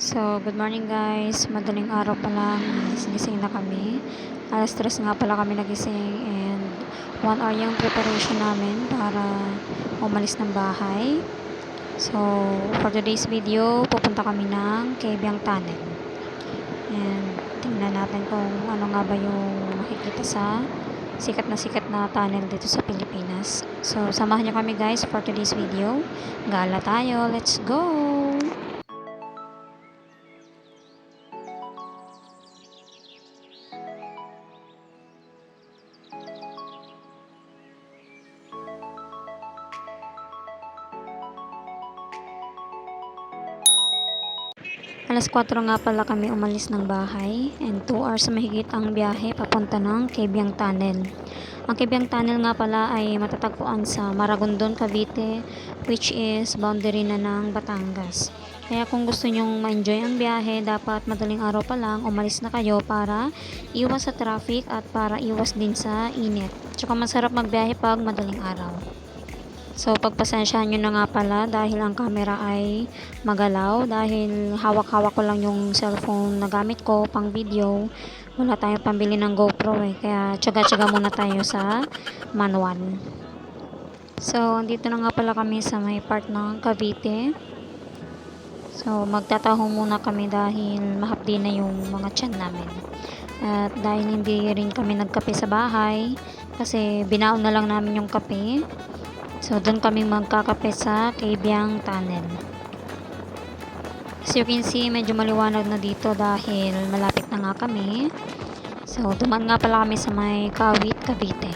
So, good morning guys. Madaling araw pa lang. Gising na kami. Alas 3 nga pala kami nagising and 1 hour yung preparation namin para umalis ng bahay. So, for today's video, pupunta kami ng Kebyang Tunnel. And tingnan natin kung ano nga ba yung makikita sa sikat na sikat na tunnel dito sa Pilipinas. So, samahan niyo kami guys for today's video. Gala tayo. Let's go! Alas 4 nga pala kami umalis ng bahay and 2 hours mahigit ang biyahe papunta ng Kebyang Tunnel. Ang Kebyang Tunnel nga pala ay matatagpuan sa Maragondon, Cavite which is boundary na ng Batangas. Kaya kung gusto nyong ma-enjoy ang biyahe, dapat madaling araw pa lang umalis na kayo para iwas sa traffic at para iwas din sa init. Tsaka masarap magbiyahe pag madaling araw. So, pagpasensyahan nyo na nga pala dahil ang camera ay magalaw dahil hawak-hawak ko lang yung cellphone na gamit ko pang video. Wala tayong pambili ng GoPro eh. Kaya tsaga-tsaga muna tayo sa manual. So, andito na nga pala kami sa may part ng Cavite. So, magtataho muna kami dahil mahapdi na yung mga tiyan namin. At dahil hindi rin kami nagkape sa bahay, kasi binaon na lang namin yung kape. So, doon kami magkakape sa Kebyang Tunnel. As you can see, medyo maliwanag na dito dahil malapit na nga kami. So, duman nga pala kami sa may Kawit, Cavite.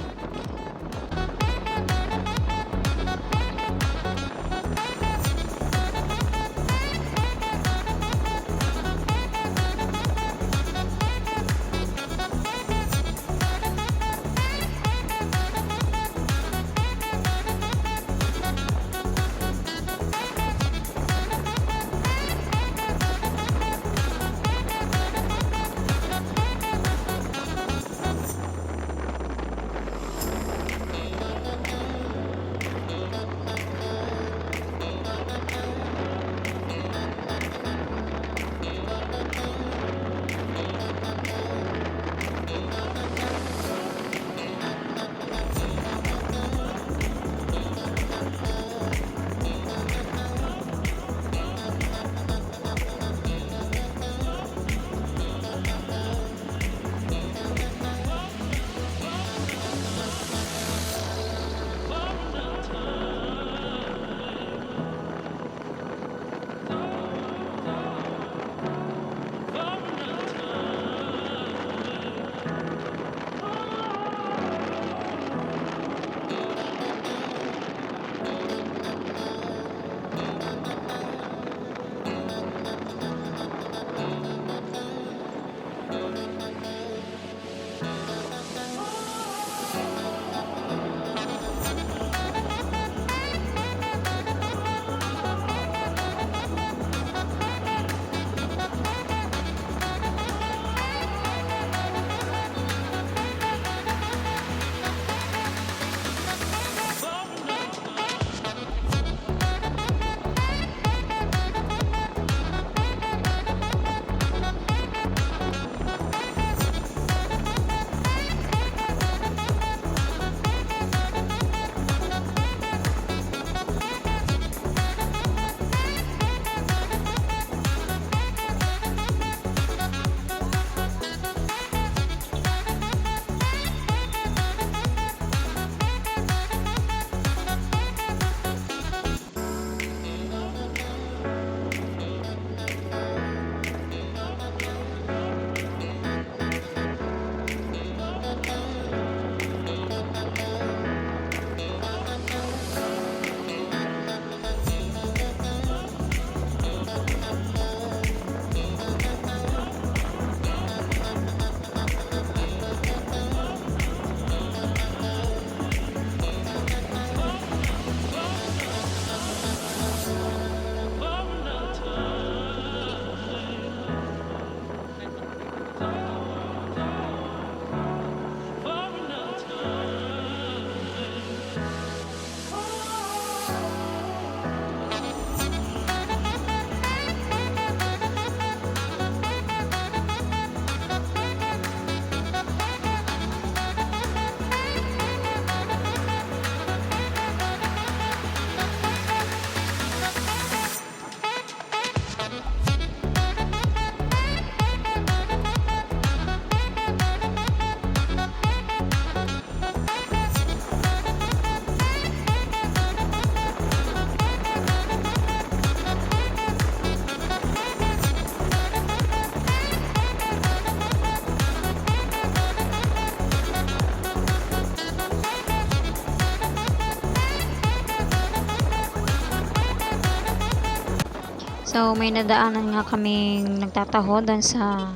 May nadaanan nga kaming nagtataho doon sa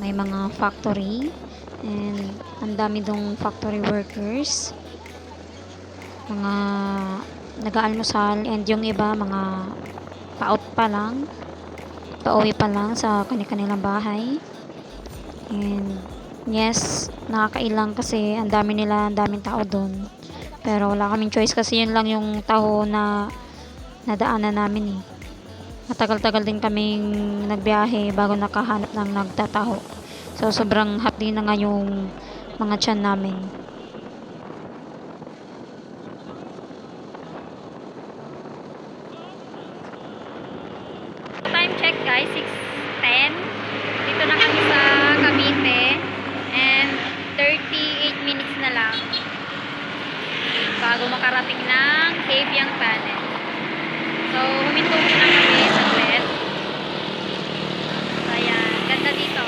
may mga factory. And ang dami dong factory workers. Mga nag-aalmusal and yung iba mga paut pa lang. Pauwi pa lang sa kanilang bahay. And yes, nakakailang kasi ang dami nila, ang daming tao doon. Pero wala kaming choice kasi yun lang yung taho na nadaanan namin eh. Matagal-tagal din kaming nagbiyahe bago nakahanap ng nagtataho. So sobrang hapdi na nga yung mga tiyan namin. Time check guys, 6.10. Dito na kami sa Cavite. And 38 minutes na lang bago makarating ng Cavyang Tunnel. So, huminto muna kami sa bed. So, ayan. Ganda dito.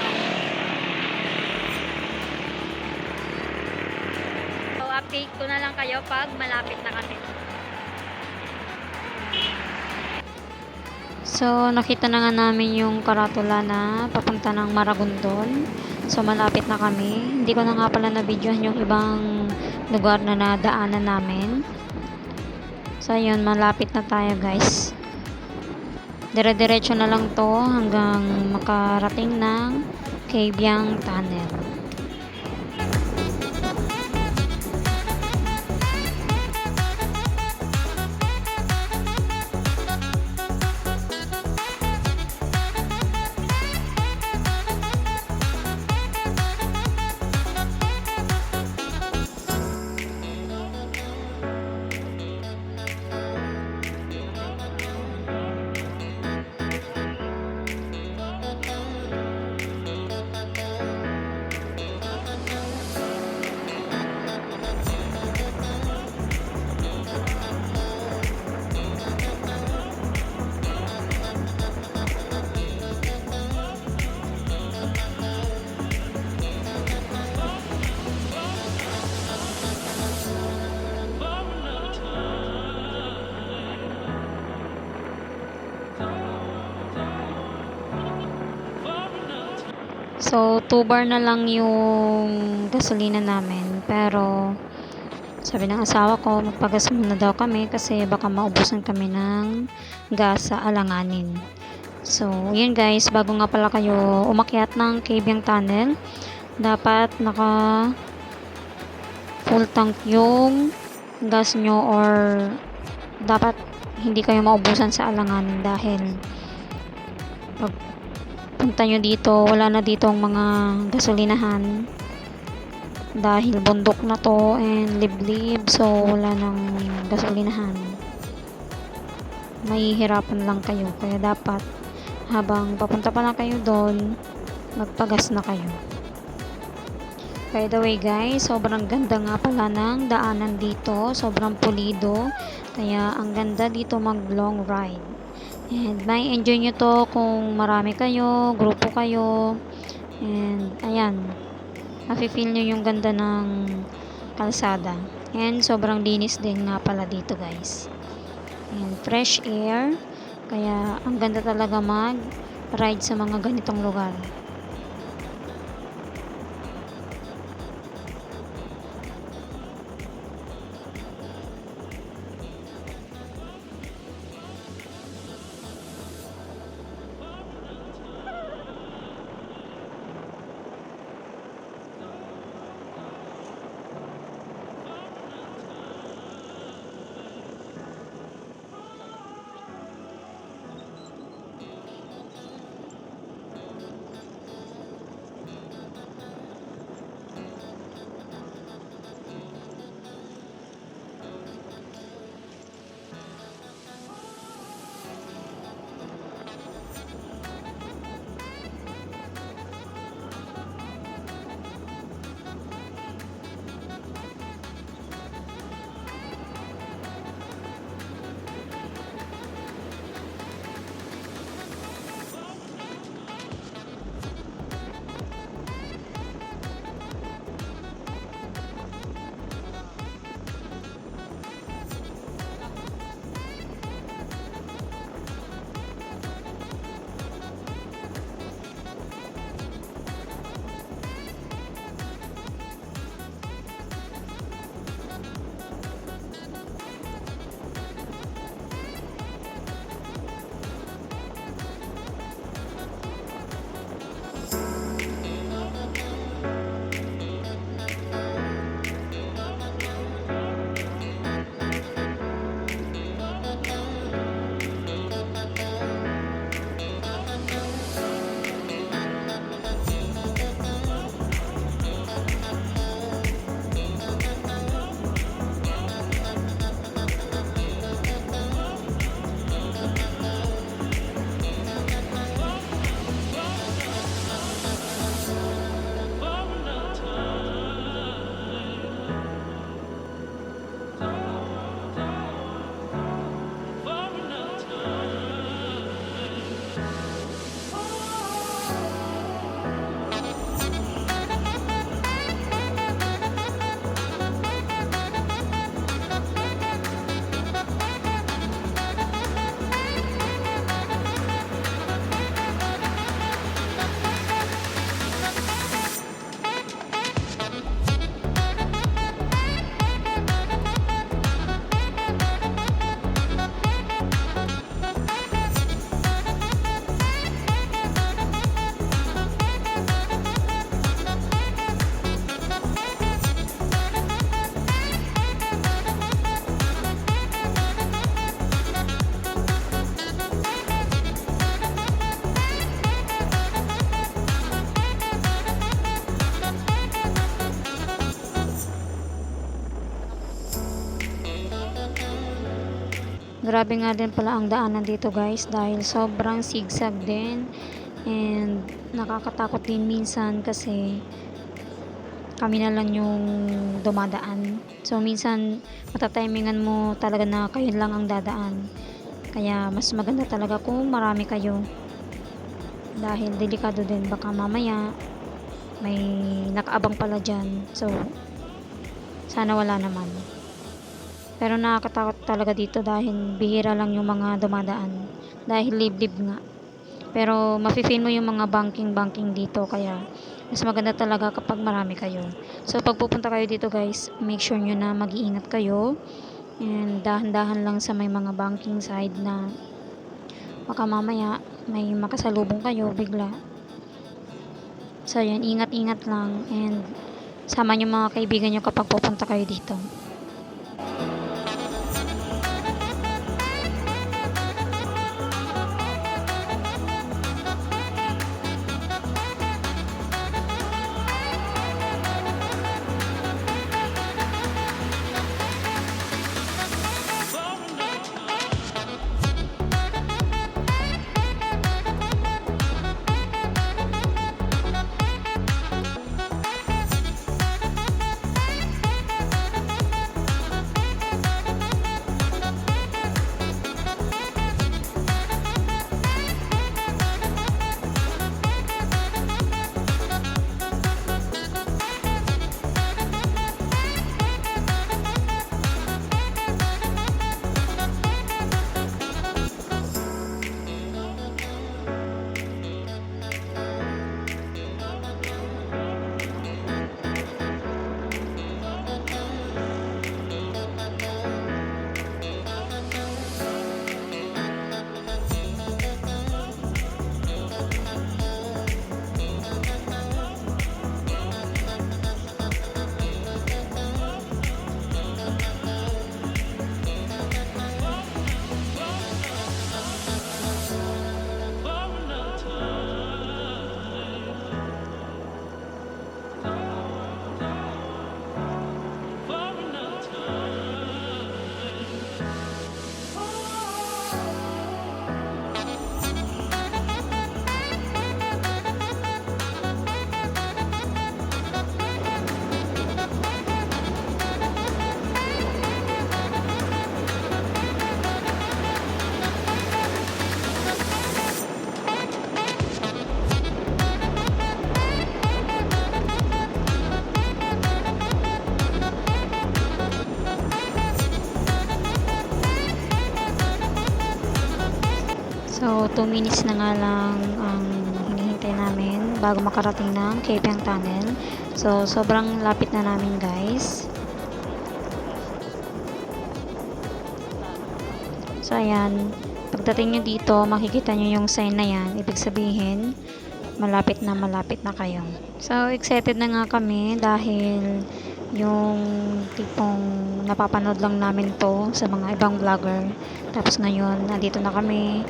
So, update ko na lang kayo pag malapit na kami. So, nakita na nga namin yung karatula na papunta ng Maragondon. So, malapit na kami. Hindi ko na nga pala na-videohan yung ibang lugar na nadaanan namin. So, ayun, malapit na tayo guys. Dire-diretso na lang to hanggang makarating ng Cavyang Tunnel. So, 2 bar na lang yung gasolina namin. Pero, sabi ng asawa ko, magpagas muna daw kami kasi baka maubusan kami ng gas sa alanganin. So, yun guys, bago nga pala kayo umakyat ng Cavyang Tunnel, dapat naka full tank yung gas nyo or dapat hindi kayo maubusan sa alanganin dahil pag punta nyo dito, wala na dito ang mga gasolinahan. Dahil bundok na to and liblib so wala nang gasolinahan. Mahihirapan lang kayo kaya dapat habang papunta pa lang kayo doon magpagas na kayo. By the way guys sobrang ganda nga pala ng daanan dito. Sobrang pulido. Kaya ang ganda dito mag long ride and may enjoy nyo to kung marami kayo grupo kayo. And ayan mafe-feel nyo yung ganda ng kalsada. And sobrang linis din nga pala dito guys. And fresh air kaya ang ganda talaga mag ride sa mga ganitong lugar grabe nga din pala ang daanan dito guys dahil sobrang zigzag din and nakakatakot din minsan kasi kami na lang yung dumadaan. So minsan matatimingan mo talaga na kayo lang ang dadaan. Kaya mas maganda talaga kung marami kayo. Dahil delikado din baka mamaya may nakaabang pala dyan. So sana wala naman. Pero nakakatakot talaga dito dahil bihira lang yung mga dumadaan. Dahil liblib nga. Pero mafe-feel mo yung mga banking-banking dito kaya mas maganda talaga kapag marami kayo. So pag pupunta kayo dito guys, make sure nyo na mag-iingat kayo. And dahan-dahan lang sa may mga banking side na baka mamaya may makasalubong kayo bigla. So yan, ingat-ingat lang and sama nyo mga kaibigan nyo kapag pupunta kayo dito. Minutes na nga lang ang hinihintay namin bago makarating ng Kepiang Tunnel. So, sobrang lapit na namin guys. So, ayan. Pagdating nyo dito, makikita nyo yung sign na yan. Ibig sabihin, malapit na malapit na kayo. So, excited na nga kami dahil yung tipong napapanood lang namin to sa mga ibang vlogger. Tapos ngayon, nandito na kami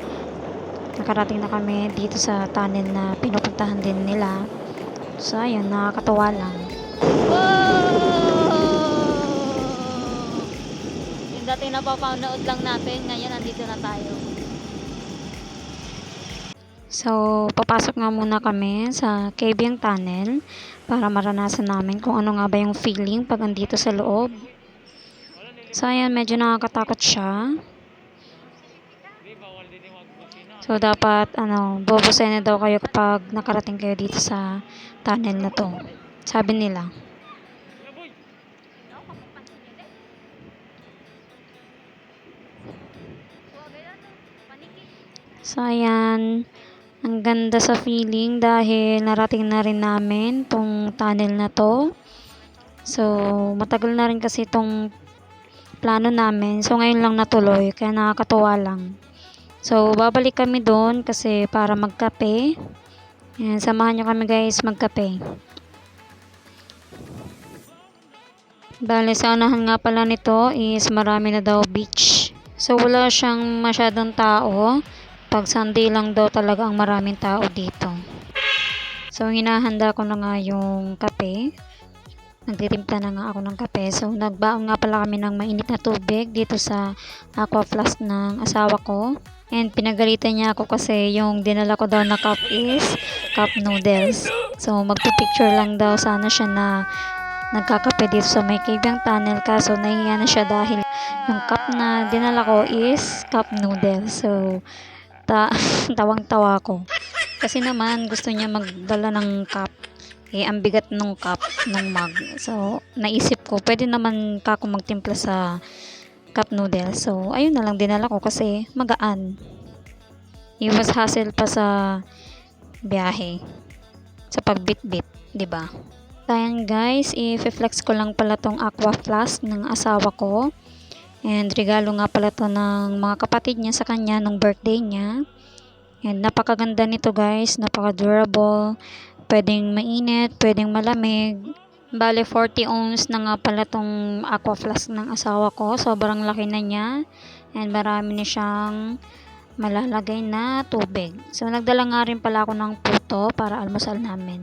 nakarating na kami dito sa tunnel na pinupuntahan din nila. So, ayun, nakakatawa lang. Yung dati napapanood lang natin, ngayon nandito na tayo. So, papasok nga muna kami sa Kebyang Tunnel para maranasan namin kung ano nga ba yung feeling pag andito sa loob. So, ayan, medyo nakakatakot siya. So, dapat, ano, bubusay na daw kayo kapag nakarating kayo dito sa tunnel na to. Sabi nila. So, ayan. Ang ganda sa feeling dahil narating na rin namin tong tunnel na to. So, matagal na rin kasi itong plano namin. So, ngayon lang natuloy. Kaya nakakatuwa lang. So, babalik kami doon kasi para magkape. Ayan, samahan nyo kami guys magkape. Bale, sa unahan nga pala nito is marami na daw beach. So, wala siyang masyadong tao. Pag Sunday lang daw talaga ang maraming tao dito. So, hinahanda ko na nga yung kape. nagtitimpla na nga ako ng kape. So, nagbaon nga pala kami ng mainit na tubig dito sa aqua flask ng asawa ko. And pinagalitan niya ako kasi yung dinala ko daw na cup is cup noodles. So, magpipicture lang daw sana siya na nagkakape dito sa may Kabyang Tunnel kaso nahiya na siya dahil yung cup na dinala ko is cup noodles. So, ta tawang-tawa ko. Kasi naman gusto niya magdala ng cup. Eh, ang bigat ng cup, ng mug. So, naisip ko, pwede naman ka ako magtimpla sa cup noodles. So, ayun na lang dinala ko kasi magaan. Iwas hassle pa sa biyahe. Sa pagbitbit, 'di ba? Ayan guys, i-flex ko lang pala tong aqua flask ng asawa ko. And regalo nga pala to ng mga kapatid niya sa kanya nung birthday niya. And napakaganda nito guys, napaka-durable. Pwedeng mainit, pwedeng malamig. Bale 40 ounce na nga pala tong aqua flask ng asawa ko. Sobrang laki na niya. And marami na siyang malalagay na tubig. So nagdala nga rin pala ako ng puto para almusal namin.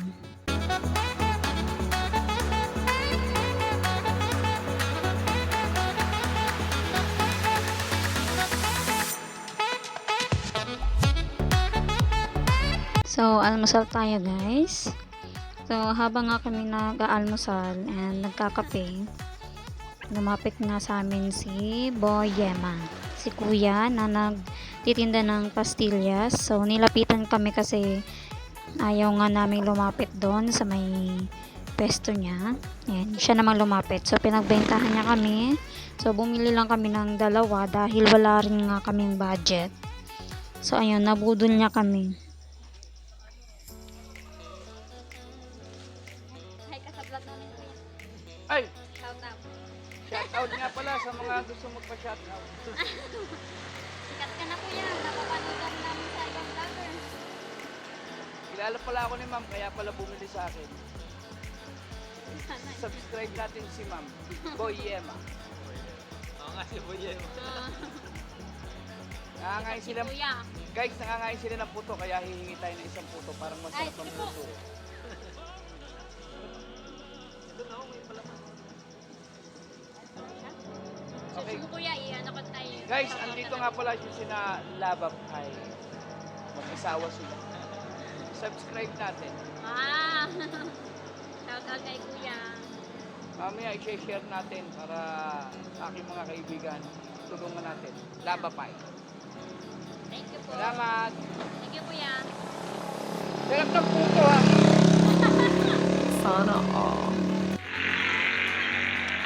So, almusal tayo guys. So, habang nga kami nag-aalmusal and nagkakape, lumapit nga sa amin si Boy Yema. Si kuya na nagtitinda ng pastillas. So, nilapitan kami kasi ayaw nga namin lumapit doon sa may pesto niya. Ayan, siya namang lumapit. So, pinagbentahan niya kami. So, bumili lang kami ng dalawa dahil wala rin nga kaming budget. So, ayun, nabudol niya kami. Magpa-shout out. Sikat ka na kuya. Napapanood lang namin sa ibang vlogger. Kilala pala ako ni ma'am, kaya pala bumili sa akin. Subscribe natin si ma'am, Boy Yema. Nangangain sila, Kuya. guys, nangangain sila ng puto, kaya hihingi tayo ng isang puto, parang masarap Ay, ang sige po. puto. Okay. Susubo kuya. Iyan ako tayo. Guys, andito nga pala yung sina Labab ay mag-isawa sila. Subscribe natin. Ah. Shout out kay kuya. Mamaya i-share natin para sa aking mga kaibigan. Tulungan natin. Laba Pie. Thank you po. Salamat. Thank you kuya. Sarap ng puto ha.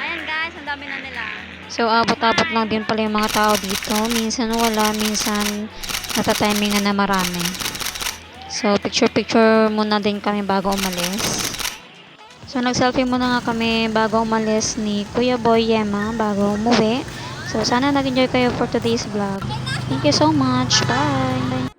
Ayan guys. Ang dami na nila. So, abot-abot lang din pala yung mga tao dito. Minsan wala, minsan natatimingan na marami. So, picture-picture muna din kami bago umalis. So, nag-selfie muna nga kami bago umalis ni Kuya Boy Yema bago umuwi. So, sana nag-enjoy kayo for today's vlog. Thank you so much. Bye! Bye!